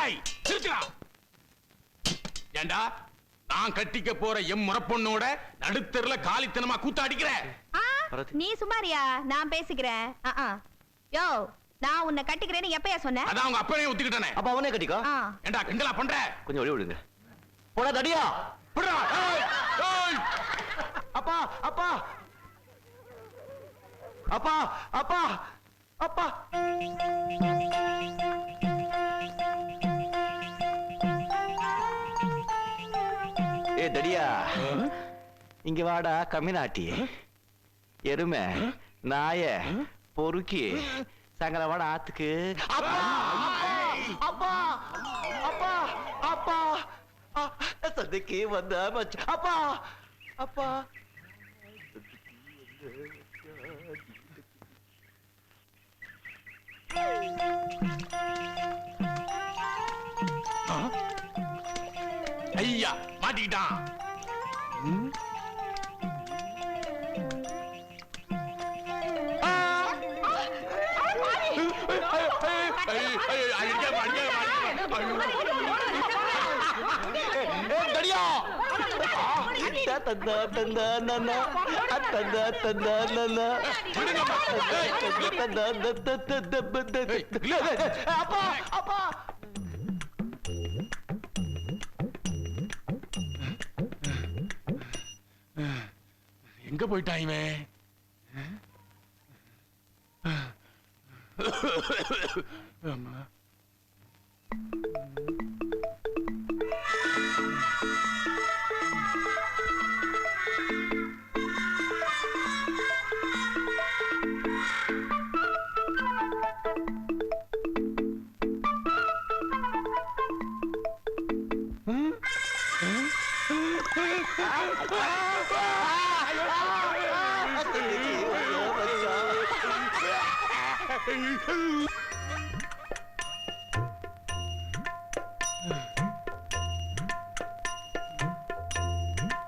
டேய் திருச்சுடா ஏண்டா நான் கட்டிக்க போற எம் முறப்பொண்ணோட நடுத்தெருல காலித்தனமா கூத்த அடிக்கிற? ஆ, பரதி. நீ சுமாரியா? நான் பேசிக்கிறேன். யோ நான் உன்னை கட்டிக்கிறேன்னு எப்பயா சொன்னேன் அதான் அவங்க அப்பனே ஒத்துக்கிட்டானே. அப்ப அவனே கட்டிக்கோ. ஏண்டா கிண்டலா பண்ற? கொஞ்சம் ஒளி விடுங்க. போடா தடியா. ஏய், ஏய். அப்பா அப்பா. அப்பா அப்பா. அப்பா. தடியா இங்க வாடா கம்மினாட்டி. எருமை நாய பொறுக்கி. சாயங்காலம் வாடா ஆத்துக்கு. அப்பா! அப்பா! அப்பா! சந்தைக்கு வந்த அப்பா! அப்பா! ஐயா மாட்டிக்கிட்டான். அப்பா அப்பா எங்க போயிட்டான் இவன்? ஆமா.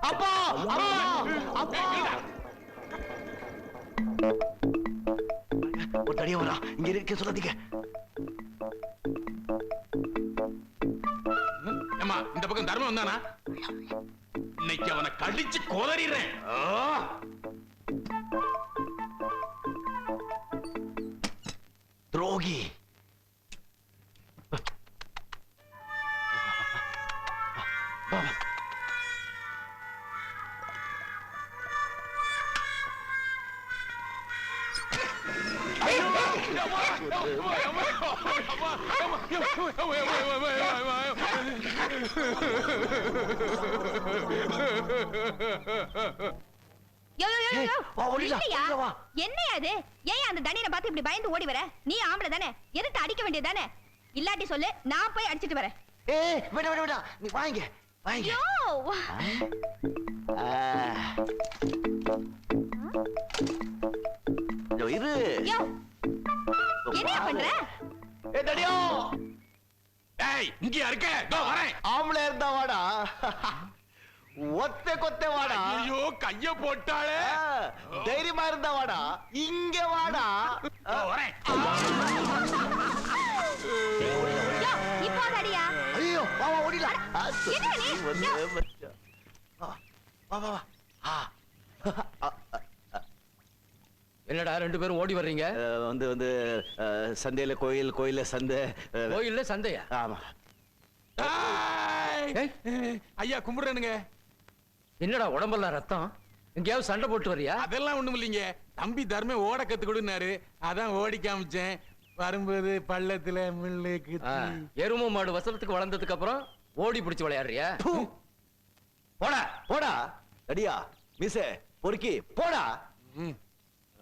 அப்பா அப்பா அப்பா. ஒரு தடியா வரா இங்க இருக்க சொல்லாதீங்க. ஏம்மா இந்த பக்கம் தர்மம் வந்தானா? இன்னைக்கு அவனை கடிச்சு கோதறிடுறேன் doggy. ஏய் இங்கயா இருக்க? இதோ வரேன். ஆம்பளை இருந்தா வாடா. ஒத்த கொத்த வாடா. ஐயோ கைய போட்டாளே. தைரியமா இருந்தா வாடா. இங்க வாடா. வரேன். யோ இப்போ அடியா ஐயோ வா வா ஓடிடலாம். ஆ, என்ன நீ? சுத்தி வந்து யா. மச்சான். ஆ, வா வா வா. ஆ. என்னடா ரெண்டு பேரும் ஓடி வர்றீங்க? வந்து வந்து சந்தையில கோயில் கோயில்ல சந்தை கோயில்ல சந்தையா? ஆமா. ஐயா கும்பிடுறேனுங்க. என்னடா உடம்பெல்லாம் ரத்தம்? எங்கேயாவது சண்டை போட்டு வரியா? அதெல்லாம் ஒண்ணும் இல்லைங்க. தம்பி தர்மே ஓட கத்து கொடுனாரு அதான் ஓடி காமிச்சேன். வரும்போது பள்ளத்துல குத்தி. எருமை மாடு வசனத்துக்கு வளர்ந்ததுக்கு அப்புறம் ஓடி பிடிச்சு விளையாடுறியா. போடா போடா. அடியா மிஸ் பொறுக்கி போடா.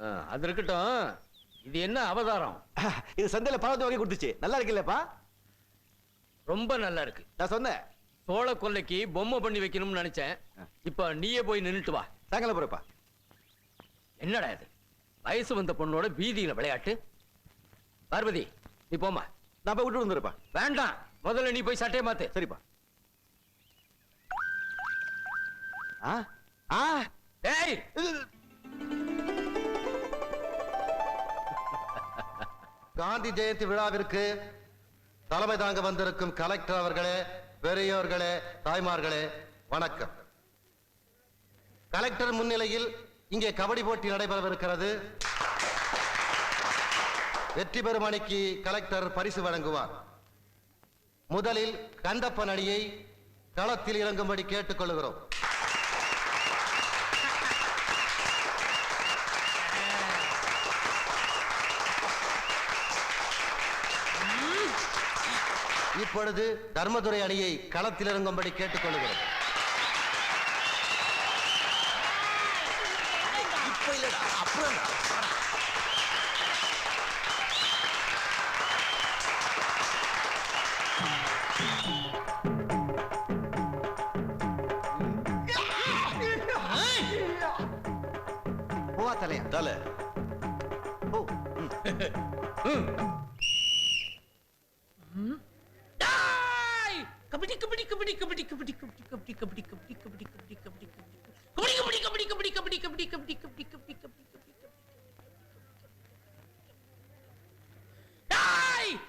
அது இருக்கட்டும். இது என்ன அவதாரம்? இது சந்தையில பழத்தை வாங்கி கொடுத்துச்சு. நல்லா இருக்குல்லப்பா. ரொம்ப நல்லா இருக்கு. நான் சொன்னேன். சோழ கொல்லைக்கு பொம்மை பண்ணி வைக்கணும்னு நினைச்சேன். இப்ப நீயே போய் நின்னுட்டு வா. சாயங்காலம் போறப்பா என்னடா இது? வயசு வந்த பொண்ணோட வீதியில விளையாட்டு? பார்வதி நீ போமா நான் போய் விட்டு வந்துருப்பா வேண்டாம். முதல்ல நீ போய் சட்டையை மாத்து. சரிப்பா. ஆ? ஆ? டேய் காந்தி ஜெயந்தி விழாவிற்கு தலைமை தாங்க வந்திருக்கும் கலெக்டர் அவர்களே பெரியோர்களே தாய்மார்களே வணக்கம். கலெக்டர் முன்னிலையில் இங்கே கபடி போட்டி நடைபெறவிருக்கிறது. வெற்றி பெறும் அணிக்கு கலெக்டர் பரிசு வழங்குவார். முதலில் கந்தப்பன் அணியை களத்தில் இறங்கும்படி கேட்டுக்கொள்கிறோம். இப்பொழுது தர்மதுரை அணியை களத்திலிறங்கும்படி கேட்டுக்கொள்கிறேன்.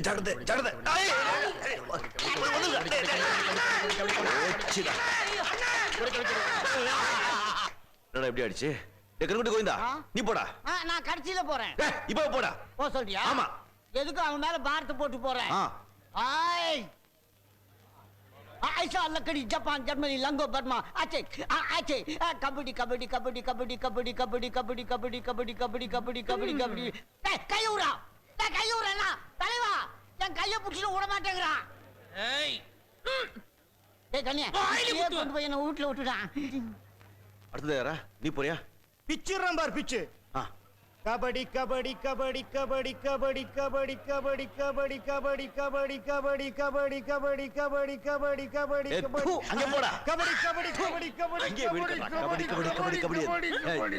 ஜாக்கிரதை ஜாக்கிரதை. என்னடா இப்படி ஆயிடுச்சு டேய் கண்குட்டி கோவிந்தா நீ போடா நான் கடைசியில போறேன் இப்போ போடா போ சொல்றியா ஆமா. எதுக்கு அவன் மேல பாரத்தை போட்டு போறேன் ஆய் ஐசா லக்கடி ஜப்பான் ஜெர்மனி லங்கோ பர்மா ஆச்சே ஆச்சே ஆ, கபடி கபடி கபடி கபடி கபடி கபடி கபடி கபடி கபடி கபடி கபடி கபடி கபடி டேய் கையூரா டேய் கையூரா தலைவா என் கைய புடிச்சு விட மாட்டேங்கிறான் ஏய் டேய் கண்ணியா கொண்டு போய் என்ன வீட்டுல விட்டுடான் அடுத்தது யாரா நீ போறியா பிச்சிடுறான் பார் பிச்சு கபடி கபடி கபடி கபடி கபடி கபடி கபடி கபடி கபடி கபடி கபடி கபடி கபடி கபடி கபடி கபடி ஏய், கபடி அங்கே போடா. கபடி கபடி கபடி கபடி. கபடி கபடி கபடி கபடி ஐயோ. கபடி கபடி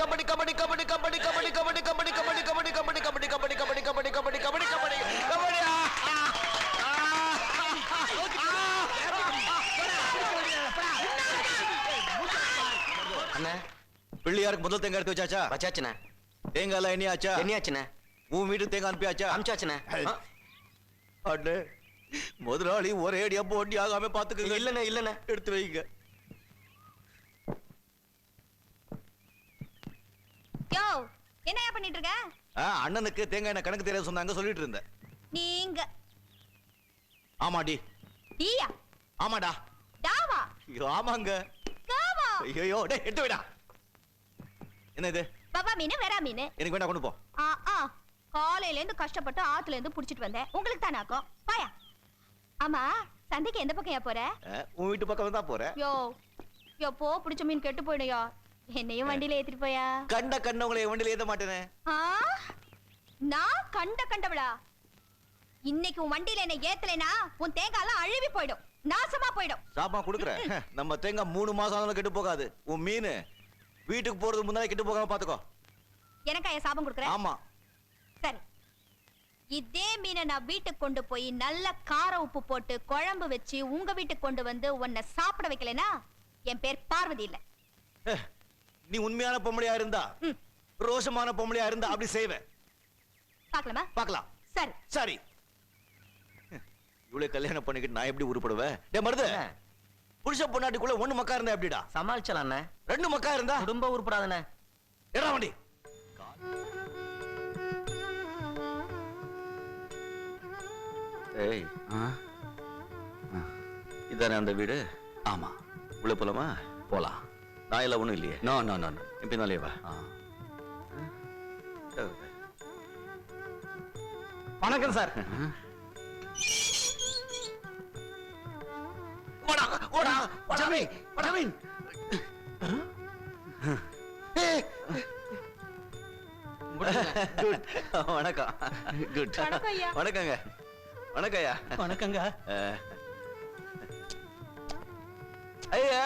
பிள்ளையாருக்கு முதல் தேங்காய் எடுத்து வச்சாச்சா? வச்சாச்சுண்ணே. தேங்காய் எல்லாம் எண்ணியாச்சா? என்னையாச்சுண்ணே உன் வீட்டுக்கு தேங்காய் அனுப்பியாச்சா? அண்ணே முதலாளி ஒரே அடியா போட்டி ஆகாம பாத்துக்கங்க. இல்லண்ணே இல்லண்ணே. எடுத்து வைங்க. யோ என்னையா பண்ணிட்டு இருக்க அண்ணனுக்கு தேங்காய் எண்ணெய் கணக்கு தெரியாது சொன்னாங்க சொல்லிட்டு இருந்தேன். நீங்க. ஆமாடி. டீயா? ஆமாடா. டாவா? ஐயோ ஆமாங்க. காவா? ஐயோ டேய் எடுத்து வைடா. என்ன இது பவா மீன் வெறா மீன். எனக்கு வேண்டாம் கொண்டு போ. ஆ ஆ. காலையில இருந்து கஷ்டப்பட்டு ஆத்துல இருந்து புடிச்சிட்டு வந்தேன். உங்களுக்கு தானாக்கும் பாயா ஆமா சந்தைக்கு எந்த பக்கம் போற? ஆ, உன் வீட்டு பக்கம் தான் போறேன் யோ யோ போ பிடிச்ச மீன் கெட்டு போயிடுயா என்னையும் வண்டியில ஏத்திட்டு போயா? கண்ட கண்ணவங்களை வண்டியில ஏத்த மாட்டேனே. ஆ? நான் கண்ட கண்டவளா? இன்னைக்கு உன் வண்டியில என்ன ஏத்தலைனா உன் தேங்காய்லாம் அழுவி போயிடும். நாசமா போயிடும். சாப்பா குடுக்குறேன். நம்ம தேங்காய் மூணு மாசம் கெட்டு போகாது. உன் மீன் வீட்டுக்கு போறது முன்னாடி கெட்டு போகாம பாத்துக்கோ. எனக்கா என் சாபம் கொடுக்குற? ஆமா. சரி. இதே மீனை நான் வீட்டுக்கு கொண்டு போய் நல்ல கார உப்பு போட்டு குழம்பு வச்சு உங்க வீட்டுக்கு கொண்டு வந்து உன்னை சாப்பிட வைக்கலைனா என் பேர் பார்வதி இல்ல. நீ உண்மையான பொம்பளையா இருந்தா. ரோஷமான பொம்பளையா இருந்தா அப்படி செய்வேன் பார்க்கலாமா? பார்க்கலாம். சரி. சரி. இவ்வளவு கல்யாணம் பண்ணிக்கிட்டு நான் எப்படி உருப்படுவேன் டே மருது. புருஷ பொண்டாட்டிக்குள்ள ஒண்ணு மக்கா இருந்தா எப்படிடா? சமாளிச்சலாம் அண்ணே. ரெண்டு மக்கா இருந்தா? குடும்ப உருப்படாதண்ணே ஏறா வண்டி. ஏய். இதானே அந்த வீடு? ஆமா. உள்ள போலாமா? போலாம். நான் எல்லாம் ஒண்ணும் இல்லையே. No no no. என் பின்னாலே வா. வணக்கம் சார். ஓடா ஓடா ஜமீன் ஜமீன். வணக்கம். குட். வணக்கங்க. வணக்கம் ஐயா. வணக்கங்க. ஐயா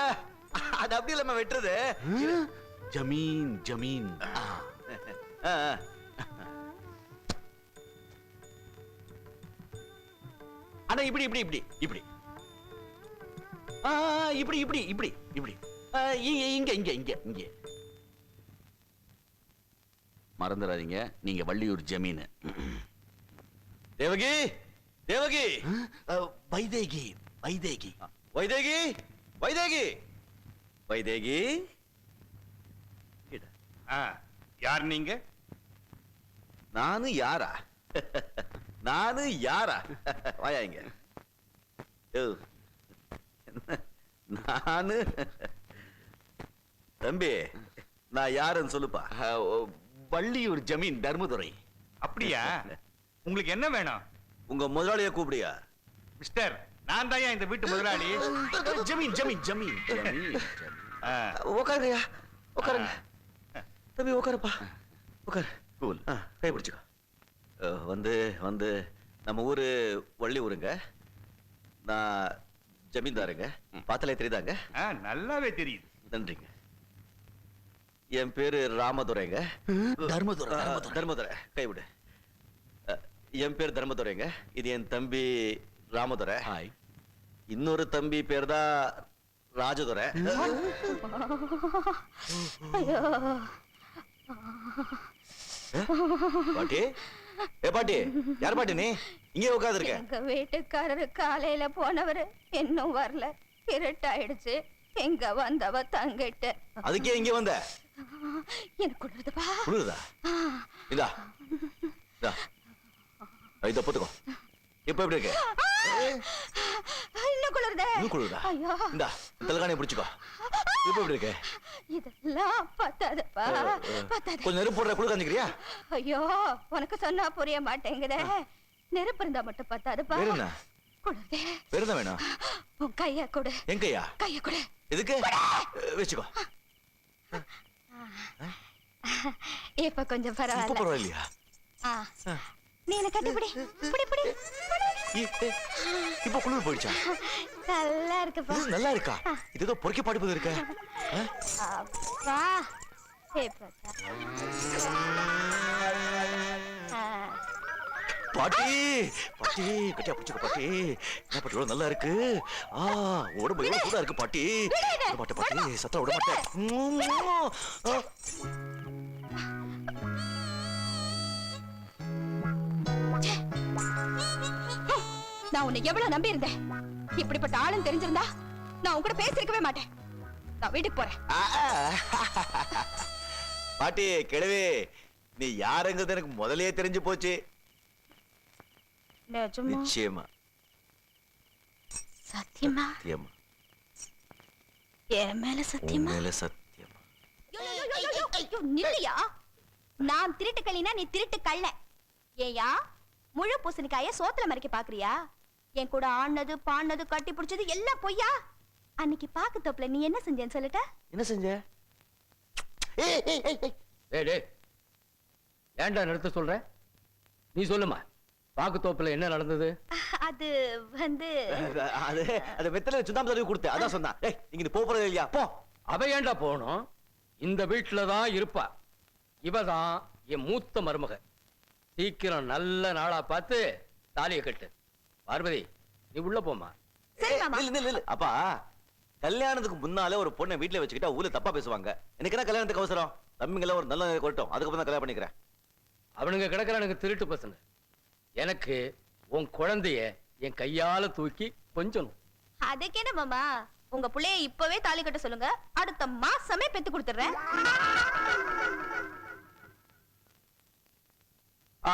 அது அப்படி இல்லாம வெட்டுறது. ஜமீன் ஜமீன். அண்ணா இப்படி இப்படி இப்படி இப்படி. இப்படி இப்படி இப்படி இப்படி. இங்க இங்க இங்க இங்க மறந்துடாதீங்க நீங்க வள்ளியூர் ஜமீன். தேவகி தேவகி. வைதேகி வைதேகி. வைதேகி வைதேகி. வைதேகி. யார் நீங்க? நானு யாரா? நானு யாரா? வாயா இங்க. நானு? தம்பி நான் யாருன்னு சொல்லுப்பா. வள்ளியூர் ஜமீன் தர்மதுரை. அப்படியா? உங்களுக்கு என்ன வேணும்? உங்க முதலாளிய கூப்பிடியா? மிஸ்டர் நான் தான் இந்த வீட்டு முதலாளி? ஜமீன் ஜமீன் ஜமீன். உட்காருங்கய்யா உட்காருங்க தம்பி உட்காருப்பா உட்காரு கூல். கை பிடிச்சுக்கோ. வந்து வந்து நம்ம ஊரு வள்ளி ஊருங்க நான் ஜமீன்தாருங்க பார்த்தாலே தெரியுதாங்க? நல்லாவே தெரியுது. நன்றிங்க. என் பேரு ராமதுரைங்க. தர்மதுரை, தர்மதுரை. கைவிடு என் பேர் தர்மதுரைங்க. இது என் தம்பி ராமதுரை. ஹாய். இன்னொரு தம்பி பேர் தான் ராஜதுரை பாட்டி ஏ பாட்டி யார் பாட்டி நீ? இங்கே உட்காந்துருக்க எங்க வீட்டுக்காரரு காலையில போனவரு இன்னும் வரல. இருட்டாயிடுச்சு. எங்க வந்தவ தங்கிட்டு. அதுக்கே இங்கே வந்த? எனக்கு குளிருதுப்பா. குளிருதா? இதா இதா இத போத்துக்கோ இப்ப எப்படி இருக்கு? இன்னும் குளிருதே. இன்னும் குளிருதா? ஐயோ. இந்தா தலகாணியை பிடிச்சுக்கோ. இப்ப எப்படி இருக்கு? இதெல்லாம் பத்தாதுப்பா. பத்தாது. கொஞ்சம் நெருப்பு போடுற குளிர் காஞ்சிக்கிறியா ஐயோ உனக்கு சொன்னா புரிய மாட்டேங்குதே. நெருப்பு இருந்தா மட்டும் பத்தாதுப்பா. வேற என்ன? குளிருதே. வேற என்ன வேணும்? உன் கைய கொடு. என் கையா? கைய கொடு. எதுக்கு? வச்சுக்கோ. இப்ப கொஞ்சம் பரவாயில்ல. பரவாயில்லையா. நீ என்ன கட்டிப்பிடி பிடி? பிடி இ- ஏ, இப்ப குளிர் போயிடுச்சா? நல்லா இருக்குப்பா இது நல்லா இருக்கா? இது ஏதோ பொறுக்கி பாடுப்பது இருக்க. அப்பா. பாட்டி பாட்டி கட்டியா பிடிச்சுக்க பாட்டி. என்ன பாட்டி இவ்வளவு நல்லா இருக்கு? ஆ உடம்பு எவ்வளவு சூடா இருக்கு பாட்டி. விட மாட்டேன் பாட்டி சத்தம் விட மாட்டேன். நான் உன்னை எவ்வளவு நம்பி இருந்தேன் இப்படிப்பட்ட ஆளுன்னு தெரிஞ்சிருந்தா நான் உன் கூட பேசிருக்கவே மாட்டேன். நான் வீட்டுக்கு போறேன். பாட்டி கிழவி நீ யாருங்கிறது எனக்கு முதல்லயே தெரிஞ்சு போச்சு. நிச்சயமா. சத்தியமா? சத்தியமா. என் மேல உன் சத்தியமா மேல சத்தியமா. ஐயோ, நில்லையா? நான் திருட்டு கல்லினா நீ திருட்டு கள்ள. ஏயா முழு பூசணிக்காய சோத்துல மறைக்க பாக்குறியா? என் கூட ஆனது பானது கட்டி பிடிச்சது எல்லாம் பொய்யா? அன்னைக்கு பாக்கு தோப்புல நீ என்ன செஞ்சேன்னு சொல்லிட்ட? என்ன செஞ்ச? ஏய், ஏய், ஏய், ஏய். டேய் டேய். ஏன்டா நிறுத்த சொல்ற? நீ சொல்லுமா பாக்கு தோப்புல என்ன நடந்தது? அது வந்து அது அது வெத்தலை சுண்ணாம்பு தடவி கொடுத்து அதான் சொன்னான். ஏய் போப் போறது இல்லையா? போ. அவ ஏன்டா போகணும்? இந்த வீட்டுல தான் இருப்பா. இவ தான் என் மூத்த மருமக. சீக்கிரம் நல்ல நாளா பார்த்து தாலியை கட்டு. பார்வதி நீ உள்ள போமா. அப்பா கல்யாணத்துக்கு முன்னாலே ஒரு பொண்ணை வீட்டுல வச்சுக்கிட்டா ஊர்ல தப்பா பேசுவாங்க. எனக்கு என்ன கல்யாணத்துக்கு அவசரம்? தம்பிங்கள ஒரு நல்ல கொட்டும் அதுக்கப்புறம் தான் கல்யாணம் பண்ணிக்கிறேன். அவனுங்க கிடக்குறானுங்க திருட்டு பசங்க. எனக்கு உன் குழந்தைய என் கையால தூக்கி கொஞ்சணும். அதுக்கு என்ன மாமா? உங்க புள்ளைய இப்பவே தாலி கட்ட சொல்லுங்க. அடுத்த மாசமே பெத்து கொடுத்துறேன்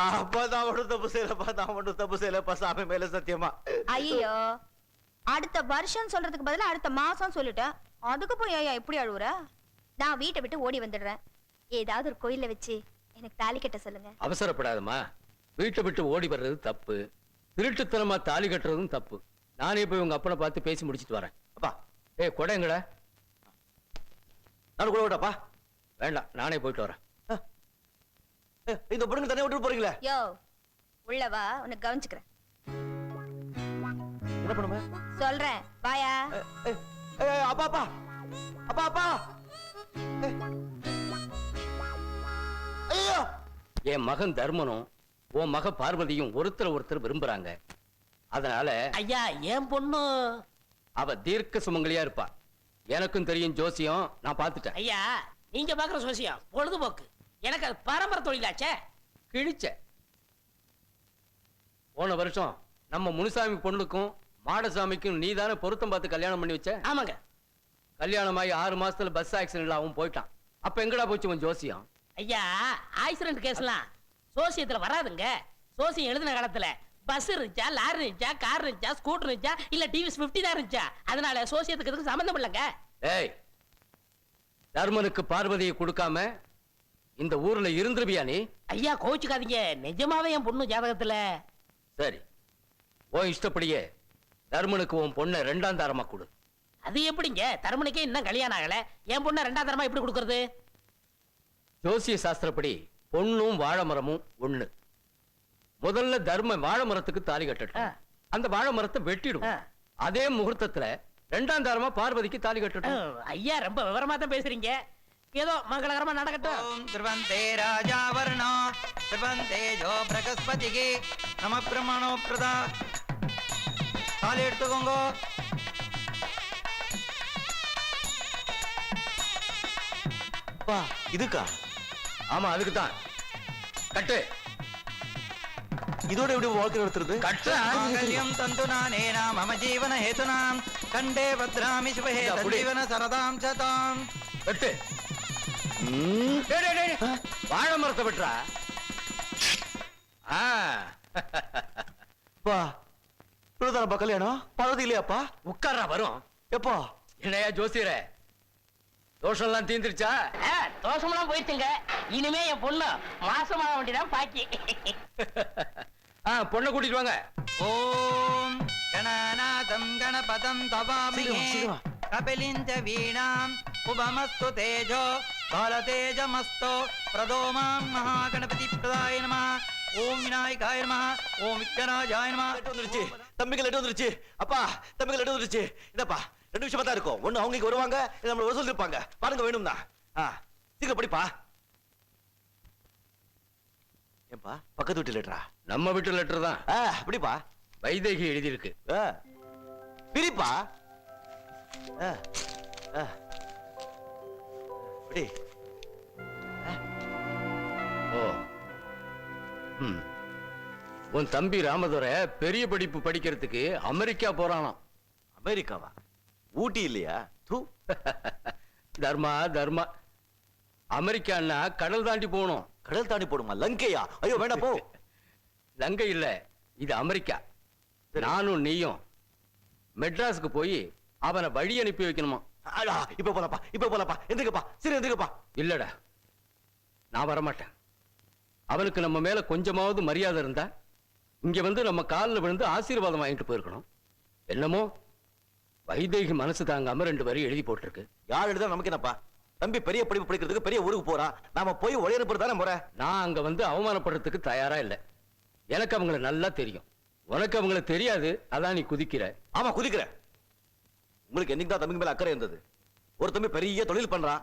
அப்பா நான் ஒன்றும் தப்பு செய்யலப்பா நான் ஒன்றும் தப்பு செய்யலப்பா சாமி மேல சத்தியமா. ஐயோ அடுத்த வருஷம் சொல்றதுக்கு பதிலா அடுத்த மாசம் சொல்லிட்டேன் அதுக்கு போய் ஐயா இப்படி அழுவுற? நான் வீட்டை விட்டு ஓடி வந்துடுறேன். ஏதாவது ஒரு கோயில்ல வச்சு எனக்கு தாலி கட்ட சொல்லுங்க. அவசரப்படாதம்மா. வீட்டை விட்டு ஓடி வர்றது தப்பு. திருட்டுத்தனமா தாலி கட்டுறதும் தப்பு. நானே போய் உங்க அப்பனை பார்த்து பேசி முடிச்சிட்டு வரேன். அப்பா ஏய் கொடைங்கடா நான் கூட விடப்பா வேண்டாம் நானே போயிட்டு வரேன். இந்த பொண்ணுங்க தனியா விட்டு போறீங்களே? யோ உள்ள வா உனக்கு கவனிச்சுக்கிறேன். என்ன பண்ணுமே சொல்றேன் வாயா. அப்பா அப்பா. அப்பா அப்பா. ஏய். ஐயோ. என் மகன் தர்மனும் உன் மக பார்வதியும் ஒருத்தர் ஒருத்தர் விரும்புறாங்க. அதனால ஐயா என் பொண்ணு. அவ தீர்க்க சுமங்கலியா இருப்பா. எனக்கும் தெரியும் ஜோசியம் நான் பார்த்துட்டேன். ஐயா நீங்க பாக்குற சோசியம் பொழுதுபோக்கு. எனக்கு அது பரம்பரை தொழிலாச்சே. கிழிச்ச. போன வருஷம் நம்ம முனுசாமி பொண்ணுக்கும் மாடசாமிக்கும் நீதானே பொருத்தம் பார்த்து கல்யாணம் பண்ணி வச்ச? ஆமாங்க. கல்யாணமாகி ஆறு மாசத்துல பஸ் ஆக்சிடென்ட்ல அவன் போயிட்டான். அப்ப எங்கடா போச்சு உன் ஜோசியம்? ஐயா ஆக்சிடென்ட் கேஸ்லாம் சோசியத்துல வராதுங்க. சோசியம் எழுதின காலத்துல பஸ் இருந்துச்சா லாரி இருந்துச்சா கார் இருந்துச்சா ஸ்கூட்டர் இருந்துச்சா இல்ல டிவிஎஸ் 50 தான் இருந்துச்சா? அதனால சோசியத்துக்கு இதுக்கு சம்பந்தம் இல்லைங்க. ஏய் தர்மனுக்கு பார்வதியை கொடுக்காம இந்த ஊர்ல இருந்துருவியா நீ? ஐயா கோச்சுக்காதீங்க நிஜமாவே என் பொண்ணு ஜாதகத்துல. சரி. உன் இஷ்டப்படியே தர்மனுக்கு உன் பொண்ணை ரெண்டாம் தாரமா கொடு. அது எப்படிங்க? தருமனுக்கே இன்னும் கல்யாணம் ஆகல. என் பொண்ணை ரெண்டாம் தரமா எப்படி கொடுக்கறது? ஜோசிய சாஸ்திரப்படி பொண்ணும் வாழை மரமும் ஒண்ணு. முதல்ல தர்ம வாழை மரத்துக்கு தாலி கட்டட்டும். அந்த வாழை மரத்தை வெட்டிடுவோம். ஆ. அதே முகூர்த்தத்துல ரெண்டாம் தாரமா பார்வதிக்கு தாலி கட்டட்டும். ஐயா ரொம்ப விவரமா தான் பேசுறீங்க. ஏதோ மங்களகரமா நடக்கட்டும். திருவந்தே ராஜாவர்ணோ. திருவந்தேஜோ பிரகஸ்பதிக்கு நம பிரம்மணோ பிரதா. தாலி எடுத்துக்கோங்க. அப்பா இதுக்கா? ஆமா அதுக்கு தான் கட்டு. இதோட எப்படி வாழ்க்கை நடத்துறது? கட்டு. மாங்கல்யம் தந்து நானேன மம ஜீவன ஹேதுனாம் கண்டே பத்ராமி சுபஹே சரதாம் சதாம். டேய். வாழை மரத்தை வெட்டுறா. ஆ. அப்பா இவ்வளவுதானப்பா கல்யாணம்? பார்வதி இல்லையாப்பா? உட்கார்றா வரும். எப்பா? என்னையா ஜோசியரே? தோஷம்லாம் தீந்துருச்சா அஹ், தோஷமெல்லாம் போயிடுச்சுங்க. இனிமே என் பொண்ணு மாசமாக வேண்டியதான் பாக்கி. ஆ பொண்ணை கூட்டிட்டு வாங்க. ஓம் கணநாதம் கணபதம் தவாமி கபிலிஞ்ச வீணாம் உபமஸ்து தேஜோ பாலதேஜமஸ்தோ பிரதோமாம் மகாகணபதி பிரதாய நம ஓம் விநாயகாய நம ஓம் விக்னராஜாய நம வந்துருச்சு. தம்பிக்கு லெட்டு வந்துருச்சு. அப்பா தம்பிக்கு லெட்டு வந்துருச்சு. இதப்பா ரெண்டு விஷயமா தான் இருக்கும். ஒண்ணு அவங்க வருவாங்க இல்ல நம்மள வர சொல்லிருப்பாங்க. பாருங்க வேணும்னா ஆ சீக்கிரம் படிப்பா. ஏன்பா பக்கத்து வீட்டு லெட்டரா நம்ம வீட்டு லெட்டர் தான். ஆ அப்படிப்பா வைதேகி எழுதியிருக்கு. பிரிப்பா. இப்படி ஓ. ம். உன் தம்பி ராமதுரை பெரிய படிப்பு படிக்கிறதுக்கு அமெரிக்கா போறானாம். அமெரிக்காவா? ஊட்டி இல்லையா? தூ. தர்மா தர்மா. அமெரிக்கான்னா கடல் தாண்டி போகணும். கடல் தாண்டி போடுமா லங்கையா? ஐயோ வேண்டாம் போ. லங்கை இல்ல இது அமெரிக்கா. நானும் நீயும் மெட்ராஸுக்கு போய் அவனை வழி அனுப்பி வைக்கணுமா? அடா இப்ப போலப்பா இப்ப போலப்பா. எந்திரிக்கப்பா சரி எந்திரிக்கப்பா. இல்லடா. நான் வரமாட்டேன். அவனுக்கு நம்ம மேல கொஞ்சமாவது மரியாதை இருந்தா இங்க வந்து நம்ம காலில் விழுந்து ஆசீர்வாதம் வாங்கிட்டு போயிருக்கணும். என்னமோ வைதேகி மனசு தாங்காம ரெண்டு வரி எழுதி போட்டிருக்கு. யார் எழுதா நமக்கு என்னப்பா? தம்பி பெரிய படிப்பு படிக்கிறதுக்கு பெரிய ஊருக்கு போறான் நாம போய் ஒளி அனுப்புறது தானே முறை? நான் அங்க வந்து அவமானப்படுறதுக்கு தயாரா இல்ல. எனக்கு அவங்கள நல்லா தெரியும். உனக்கு அவங்கள தெரியாது அதான் நீ குதிக்கிற. ஆமா குதிக்கிறேன். உங்களுக்கு என்னைக்கு தான் தம்பி மேல அக்கறை இருந்தது? ஒரு தம்பி பெரிய தொழில் பண்றான்.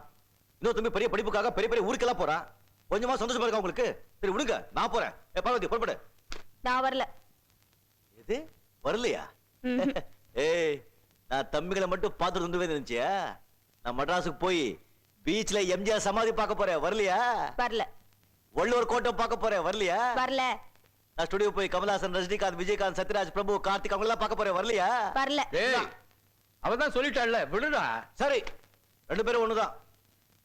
இன்னொரு தம்பி பெரிய படிப்புக்காக பெரிய பெரிய ஊருக்கெல்லாம் போறான். கொஞ்சமா சந்தோஷமா இருக்கா உங்களுக்கு? சரி விடுங்க நான் போறேன். ஏ பார்வதி புறப்படு. நான் வரல. எது? வரலையா. ஏய் நான் தம்பிகளை மட்டும் பார்த்துட்டு இருந்துவே நினைச்சியா நான் மெட்ராஸுக்கு போய் பீச்ல எம்ஜிஆர் சமாதி பார்க்க போறேன். வரலையா? வரல. வள்ளுவர் கோட்டை பார்க்க போறேன். வரலையா? வரல. நான் ஸ்டுடியோ போய் கமல்ஹாசன் ரஜினிகாந்த் விஜயகாந்த் சத்யராஜ் பிரபு கார்த்திக் அவங்க எல்லாம் பார்க்க போறேன். வரலையா? வரல. அவதான் சொல்லிட்டாள்ல விடுடா. சரி ரெண்டு பேரும் ஒண்ணுதான்.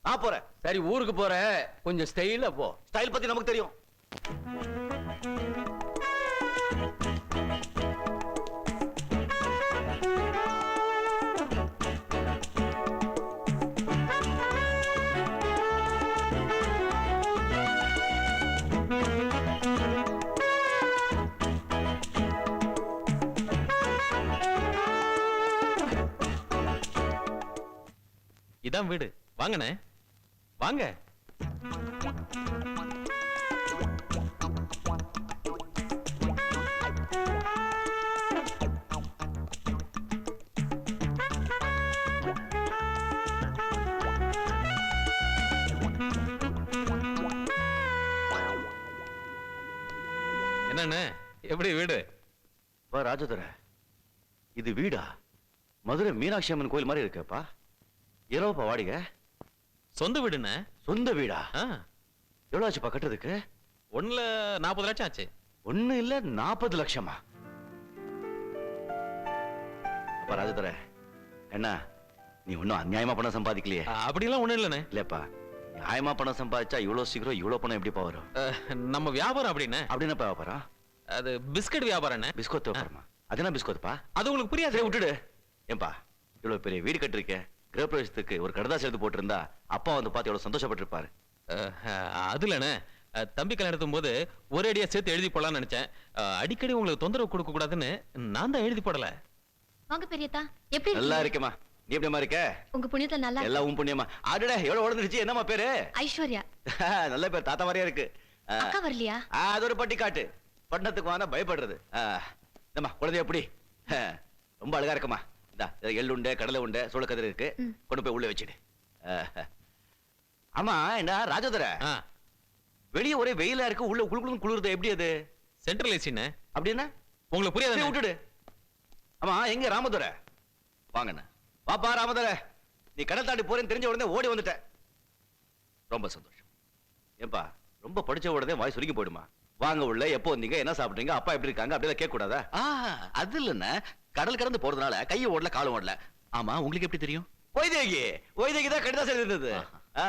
நான் போறேன். சரி ஊருக்கு போற கொஞ்சம் ஸ்டைலா போ. ஸ்டைல் பத்தி நமக்கு தெரியும். தான் வீடு. வாங்கண்ணே. வாங்க. என்னண்ணே எப்படி வீடு? வா ராஜதுரை. இது வீடா? மதுரை மீனாட்சி அம்மன் கோயில் மாதிரி இருக்கேப்பா. எவ்வளவுப்பா வாடிகை. சொந்த வீடுண்ணே சொந்த வீடா? ஆ. எவ்வளவு ஆச்சுப்பா கட்டுறதுக்கு? ஒண்ணுல நாற்பது லட்சம் ஆச்சு. ஒண்ணு இல்ல நாற்பது லட்சமா? அப்பா ராஜதுரை என்ன? நீ ஒன்னும் அநியாயமா பணம் சம்பாதிக்கலையே? அப்படிலாம் ஒண்ணும் இல்லைண்ணே. இல்லப்பா நியாயமா பணம் சம்பாதிச்சா இவ்வளவு சீக்கிரம் இவ்வளவு பணம் எப்படிப்பா வரும்? நம்ம வியாபாரம் அப்படிண்ணே. அப்படின்னப்பா வியாபாரம்? அது பிஸ்கட் வியாபாரம்ண்ணே பிஸ்கோத் வியாபாரமா? அது என்ன பிஸ்கோத்ப்பா அது உங்களுக்கு புரியாது. விட்டுடு. ஏன்பா இவ்வளவு பெரிய வீடு கட்டிருக்க. கிரகப்பிரவேசத்துக்கு ஒரு கடதாசி எழுதி போட்டிருந்தா அப்பா வந்து பார்த்து எவ்வளவு சந்தோஷப்பட்டிருப்பாரு. அஹ், அது இல்லைண்ணே. அஹ், தம்பி கல்யாணத்தும் போது ஒரே அடியா சேர்த்து எழுதி போடலாம்னு நினைச்சேன். அடிக்கடி உங்களுக்கு தொந்தரவு கொடுக்க கூடாதுன்னு நான் தான் எழுதி போடல. வாங்க பெரியத்தா எப்படி நல்லா? இருக்கேம்மா. நீ எப்படிமா இருக்க? உங்க புண்ணியத்துல நல்லா எல்லாம் உன் புண்ணியமா ஆடுடா எவ்வளவு உடந்துருச்சு என்னம்மா பேரு? ஐஸ்வர்யா. நல்ல பேர் தாத்தா மாதிரியா இருக்கு. அக்கா வரலையா? அது ஒரு பட்டி காட்டு பட்டணத்துக்கு வானா பயப்படுறது. ஆ, இந்தம்மா குழந்தை எப்படி ரொம்ப அழகா இருக்குமா எள்ளு உண்டு கடலை உண்டு சோளக்கதிர் இருக்கு. கொண்டு போய் உள்ள வச்சிடு. ஆமா என்ன ராஜோதர? வெளியே ஒரே வெயிலா இருக்கு உள்ள குளு குளிருது எப்படி அது? சென்ட்ரல் ஏசிண்ணே அப்படின்னா உங்களுக்கு புரியாது விட்டுடு. ஆமா எங்க ராமதுரை? வாங்கண்ணா. வாப்பா ராமதுரை. நீ கடல் தாண்டி போறேன்னு தெரிஞ்ச உடனே ஓடி வந்துட்ட. ரொம்ப சந்தோஷம். ஏன்பா ரொம்ப படிச்ச உடனே வாய் சுருங்கி போயிடுமா? வாங்க உள்ள எப்போ வந்தீங்க என்ன சாப்பிட்டீங்க அப்பா எப்படி இருக்காங்க அப்படிலாம் கேட்க கூடாதா ஆ அது இல்லைண்ணே. கடல் கடந்து போறதுனால கையை ஓடல காலும் ஓடல. ஆமா உங்களுக்கு எப்படி தெரியும்? வைதேகி. வைதேகி தான் கடிதம் எழுதிருந்தது ஆ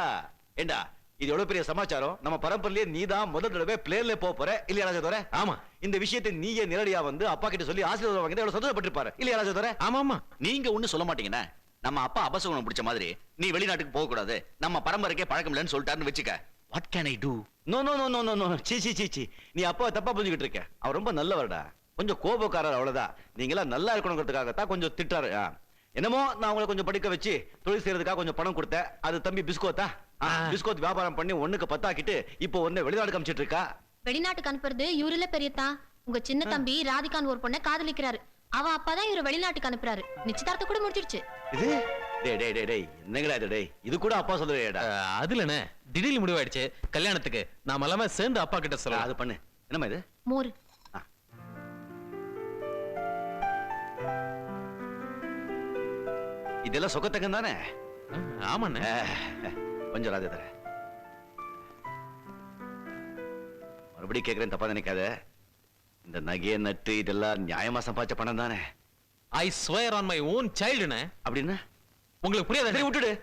ஏண்டா இது எவ்வளவு பெரிய சமாச்சாரம்? நம்ம பரம்பரையிலேயே நீ தான் முதல் தடவை பிளேன்ல போக போற இல்லையா ராஜதோர? ஆமா. இந்த விஷயத்தை நீயே நேரடியா வந்து அப்பா கிட்ட சொல்லி ஆசீர்வாதம் வாங்கி எவ்வளவு சந்தோஷப்பட்டிருப்பாரு. இல்லையா ராஜதோர? ஆமா ஆமா. நீங்க ஒண்ணு சொல்ல மாட்டீங்கண்ணே. நம்ம அப்பா அபசகுணம் பிடிச்ச மாதிரி நீ வெளிநாட்டுக்கு போக கூடாது. நம்ம பரம்பரைக்கே பழக்கம் இல்லைன்னு சொல்லிட்டாருன்னு வச்சுக்க. What can I do no no no no no no C சி சி சி. நீ அப்பா தப்பா புரிஞ்சுக்கிட்டு இருக்க. அவர் ரொம்ப நல்லவர்டா. கொஞ்சம் கோபக்காரர் அவ்வளவுதான் நீங்களாம் நல்லா இருக்கணுங்கிறதுக்காகத்தான் கொஞ்சம் திட்டாரு. என்னமோ நான் உங்களை கொஞ்சம் படிக்க வச்சு தொழில் செய்யறதுக்காக கொஞ்சம் பணம் கொடுத்தேன். அது தம்பி பிஸ்கோத்தா? பிஸ்கோத் வியாபாரம் பண்ணி ஒண்ணுக்கு பத்தாக்கிட்டு இப்போ ஒன்னு வெளிநாடு காமிச்சிட்டு இருக்கா? வெளிநாட்டுக்கு அனுப்புறது இவருல பெரியத்தா. உங்க சின்ன தம்பி ராதிகான் ஒரு பொண்ணை காதலிக்கிறாரு. அவ அப்பாதான் இவரை வெளிநாட்டுக்கு அனுப்புறாரு. நிச்சயதார்த்தம் கூட முடிச்சிடுச்சு இது? டேய் டேய் டேய் டேய் என்னங்கடா இது டேய்? இது கூட அப்பா சொல்லுவேடா அஹ், அது இல்லைண்ணே திடீர்னு முடிவாயிடுச்சு. கல்யாணத்துக்கு. நாம எல்லாமே சேர்ந்து அப்பா கிட்ட அது சொல்லலாம். பண்ணு. என்னம்மா இது? மோரு. இதெல்லாம் சொக்கத்தக்கம் தானே ஆமாண்ணே. கொஞ்சம் ராஜதர மறுபடியும் கேக்குறேன் தப்பா நினைக்காத. இந்த நகைய நட்டு இதெல்லாம் நியாயமா சம்பாதிச்ச பணம் தானே I swear on my own சைல்டுண்ணே அப்படின்னு? உங்களுக்கு புரியாது?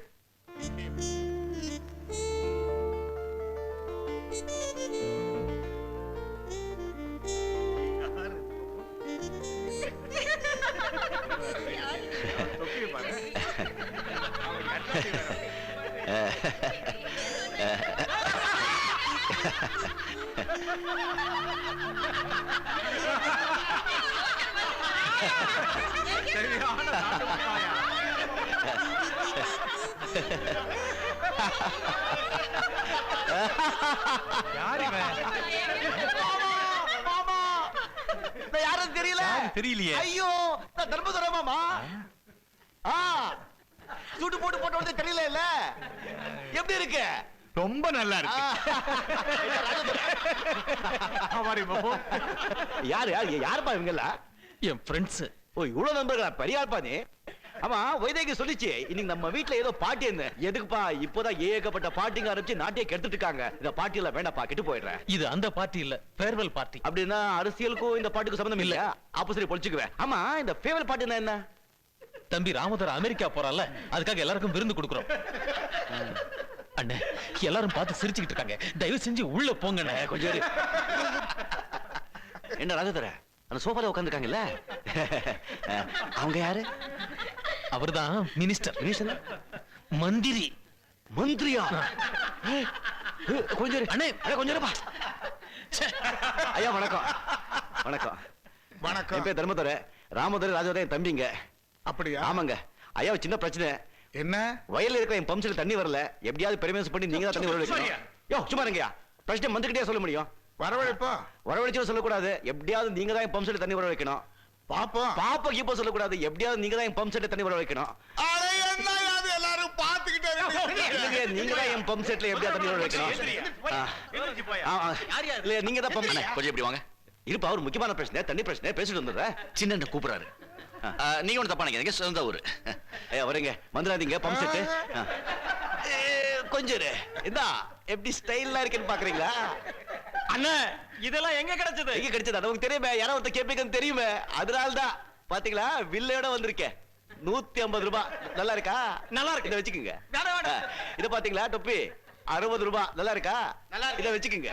சரி விட்டுடு யாரும் தெரியல. தெரியலையே? ஐயோ நான் தர்மதுரை மாமா ஆ. சூட்டு போட்டு போட்ட உடனே தெரியல இல்ல? எப்படி இருக்கு? ரொம்ப நல்லா ஆ. யாரு யாரு யாருப்பா இவங்கெல்லாம்? என் ஃப்ரெண்ட்ஸ் ஓ இவ்வளவு நண்பர்களா? பெரிய ஆள்பா நீ. ஆமா வைதேகி சொல்லிச்சு. இன்னைக்கு நம்ம வீட்ல ஏதோ பாட்டி என்ன? எதுக்குப்பா இப்போதான் ஏகப்பட்ட பாட்டிங்க ஆரம்பிச்சு நாட்டையே கெடுத்துட்டு இருக்காங்க. இந்த பாட்டி எல்லாம் வேண்டாப்பா கெட்டு போயிடுறேன். இது அந்த பார்ட்டி இல்ல ஃபேர்வெல் பார்ட்டி அப்படின்னா அரசியலுக்கும் இந்த பாட்டுக்கும் சம்பந்தம் இல்ல அப்ப சரி பொழிச்சுக்குவேன். ஆமா இந்த ஃபேவரட் பாட்டுன்னா என்ன? தம்பி ராமதர் அமெரிக்கா போறான்ல அதுக்காக எல்லாருக்கும் விருந்து கொடுக்குறோம். அண்ணே எல்லாரும் பார்த்து சிரிச்சுக்கிட்டு இருக்காங்க. தயவு செஞ்சு உள்ள போங்கண்ணே கொஞ்சம். என்ன ராஜதர அந்த சோஃபால உட்காந்துருக்காங்கல்ல அவங்க யாரு? அவர்தான் மினிஸ்டர். மினிஸ்டர்? மந்திரி. மந்திரியா? கொஞ்சம். அண்ணே. அண்ணே கொஞ்சம் ஐயா வணக்கம். வணக்கம். வணக்கம். என் பேர் தர்மதுரை. ராமதுரை ராஜதுரை என் தம்பிங்க அப்படியா? ஆமாங்க. ஐயா சின்ன பிரச்சனை. என்ன? வயல்ல இருக்கிற என் பம்ப் தண்ணி வரல. எப்படியாவது பெருமேஸ் பண்ணி நீங்க தான் தண்ணி வர சரியா. வைக்கணும் யோ சும்மா இருங்கய்யா. பிரச்சனை வந்துகிட்டே சொல்ல முடியும். வரவழைப்பா? வரவழைச்சு சொல்லக்கூடாது. எப்படியாவது நீங்க தான் என் பம்ப் செட் தண்ணி வர வைக்கணும் பாப்போம். பாப்பா கீப்பா சொல்லக்கூடாது. எப்படியாவது நீங்க தான் என் பம்ப் செட் தண்ணி வர வைக்கணும். அட என்ன அது? எல்லாரும் பாத்துக்கிட்டே நீங்க தான் என் பம்ப் செட்ல எப்படியாவது தண்ணி வர வைக்கணும். இல்ல நீங்க தான் பம்ப் கொஞ்சம் இப்படி வாங்க. இருப்பா ஒரு முக்கியமான பிரச்சனை தண்ணி பிரச்சனை பேசிட்டு வந்துடுறேன் சின்ன கூப்பிடுறாரு. நீங்க ஒண்ணு தப்பா நினைக்கிறீங்க சொந்த ஊரு. ஐயா வரீங்க. வந்துடாதீங்க பம்ப் செட்டு கொஞ்சம். இந்தா எப்படி ஸ்டைலா இருக்குன்னு பாக்குறீங்களா? அண்ணே இதெல்லாம் எங்க கிடைச்சது? எங்க கிடைச்சது? அது உங்களுக்கு தெரியுமே. யாரோ ஒருத்தர் கேட்பீங்கன்னு தெரியுமே. அதனால தான் பாத்தீங்களா? வில்லையோட வந்திருக்கேன் நூத்தி ஐம்பது ரூபாய் நல்லா இருக்கா? நல்லா இருக்கு. இதை வச்சுக்கோங்க. இதை பாத்தீங்களா தொப்பி அறுபது ரூபாய் நல்லா இருக்கா? நல்லா. இதை வச்சுக்கோங்க.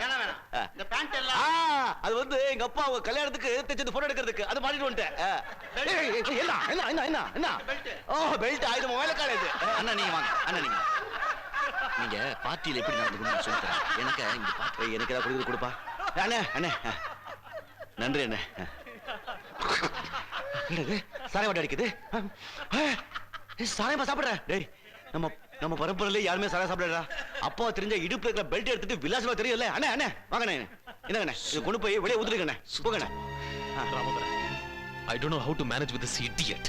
இந்த பேண்ட் எல்லாம் அது வந்து எங்க அப்பா அவங்க கல்யாணத்துக்கு தைச்சது போட்டோ எடுக்கிறதுக்கு. அது மாட்டிட்டு வந்துட்டேன். என்ன என்ன என்ன என்ன? ஓ பெல்ட் இது மொபைல் இது. அண்ணா நீங்க வாங்க. அண்ணா நீங்க நீங்க பார்ட்டியில எப்படி நடந்துக்கணும்னு சொல்லித்தரேன். எனக்கு இங்க ஏய், எனக்கு ஏதாவது கொடுக்குறது கொடுப்பா. அண்ணே அண்ணே. நன்றி அண்ணே. என்னது? சாரை வாட்டை அடிக்குது? சாராயமா சாப்பிடுற. டேய் நம்ம நம்ம பரம்பரையில யாருமே சாராயம் சாப்பிடறா அப்பா தெரிஞ்ச இடுப்புல இருக்கிற பெல்ட் எடுத்துட்டு விலாசமா தெரியும்ல. அண்ணே அண்ணே வாங்கண்ணே என்னங்கண்ணே இது கொண்டு போய் வெளியே ஊத்துருங்கண்ணே போங்கண்ணே Ramadhar I don't know how to manage with this idiot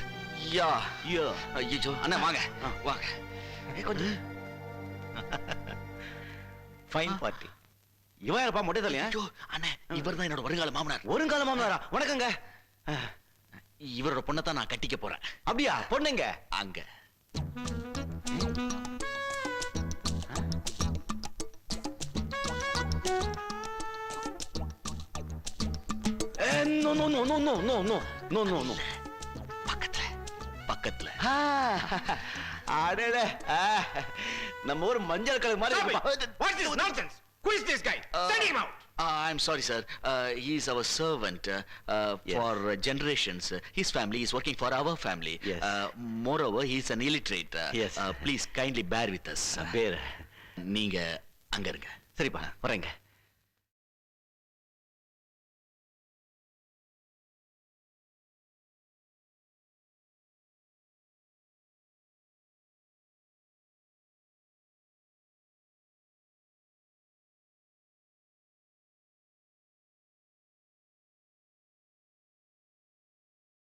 யா. ஐயோ ஐயோ அண்ணா வாங்க. வாங்க. கொஞ்சம். ஃபைன் பார்ட்டி இவன் இருப்பா மொட்டை தலையா? அண்ணே இவர்தான் என்னோட வருங்கால மாமனார். வருங்கால மாமனாரா? வணக்கங்க. இவரோட பொண்ணை தான் நான் கட்டிக்க போறேன். அப்படியா? பொண்ணுங்க? அங்க. No no no no no no no no no no. பக்கத்துல பக்கத்துல. அடடே. ஆ, நம்ம ஊர் மஞ்சள் கலர் மாதிரி. What is nonsense? Who is this guy? Send him out. Uh, I'm sorry, sir. Uh, he's our servant uh, uh, Yes. for uh, generations. Uh, his family is working for our family. Yes. Uh, moreover, he's an illiterate. Uh, Yes. Uh, please kindly bear with us. பேர் நீங்க அங்க இருங்க சரிப்பா வரேங்க